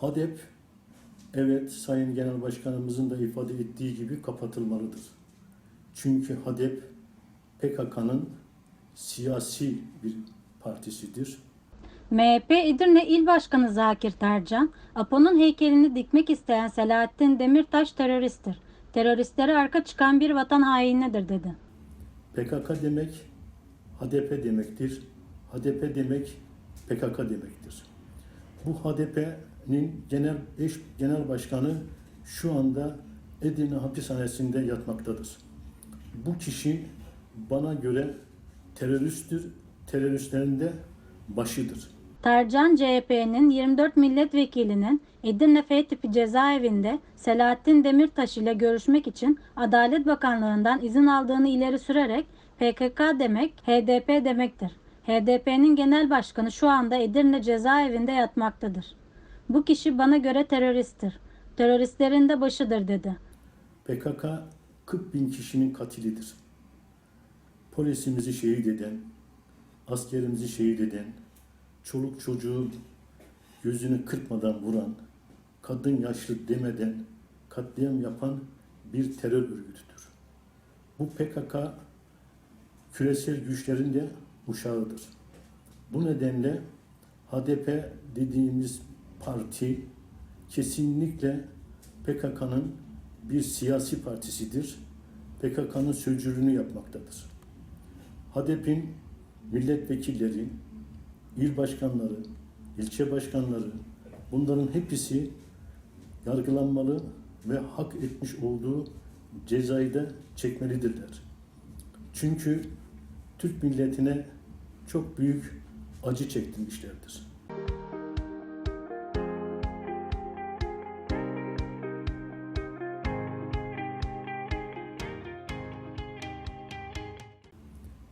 HADEP evet Sayın Genel Başkanımızın da ifade ettiği gibi kapatılmalıdır. Çünkü HADEP PKK'nın siyasi bir partisidir. MHP Edirne İl Başkanı Zakir Tercan, Apo'nun heykelini dikmek isteyen Selahattin Demirtaş teröristtir. Teröristlere arka çıkan bir vatan hainidir dedi. PKK demek HDP demektir. HDP demek PKK demektir. Bu HDP'nin genel eş genel başkanı şu anda Edirne hapishanesinde yatmaktadır. Bu kişi bana göre teröristtir. Teröristlerin de başıdır. Tercan CHP'nin 24 milletvekilinin Edirne F tipi cezaevinde Selahattin Demirtaş ile görüşmek için Adalet Bakanlığı'ndan izin aldığını ileri sürerek PKK demek HDP demektir. HDP'nin genel başkanı şu anda Edirne cezaevinde yatmaktadır. Bu kişi bana göre teröristtir. Teröristlerin de başıdır dedi. PKK 40 bin kişinin katilidir. Polisimizi şehit eden, askerimizi şehit eden, çoluk çocuğu gözünü kırpmadan vuran, kadın yaşlı demeden katliam yapan bir terör örgütüdür. Bu PKK küresel güçlerin de uşağıdır. Bu nedenle HDP dediğimiz parti kesinlikle PKK'nın bir siyasi partisidir. PKK'nın sözcülüğünü yapmaktadır. HDP'in milletvekilleri, il başkanları, ilçe başkanları bunların hepsi yargılanmalı ve hak etmiş olduğu cezayı da çekmelidirler. Çünkü Türk milletine çok büyük acı çektirmişlerdir.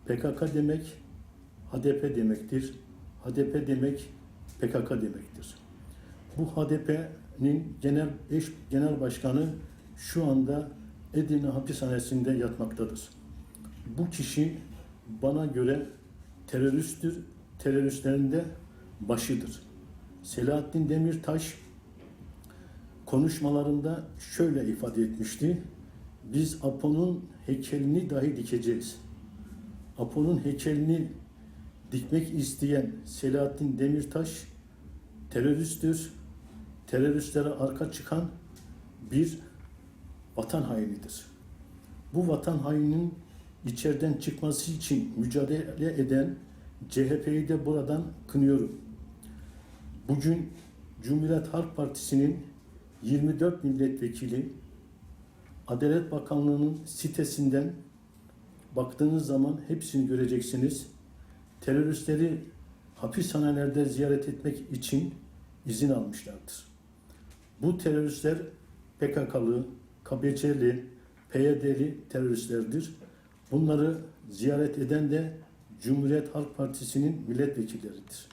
PKK demek HDP demektir. HDP demek PKK demektir. Bu HDP'nin genel eş genel başkanı şu anda Edirne hapishanesinde yatmaktadır. Bu kişi bana göre teröristtir. Teröristlerin de başıdır. Selahattin Demirtaş konuşmalarında şöyle ifade etmişti. Biz Apo'nun heykelini dahi dikeceğiz. Apo'nun heykelini dikmek isteyen Selahattin Demirtaş teröristtir. Teröristlere arka çıkan bir vatan hainidir. Bu vatan haininin içeriden çıkması için mücadele eden CHP'yi de buradan kınıyorum. Bugün Cumhuriyet Halk Partisi'nin 24 milletvekili Adalet Bakanlığı'nın sitesinden baktığınız zaman hepsini göreceksiniz. Teröristleri hapishanelerde ziyaret etmek için izin almışlardır. Bu teröristler PKK'lı, KBC'li, PYD'li teröristlerdir. Bunları ziyaret eden de Cumhuriyet Halk Partisi'nin milletvekilleridir.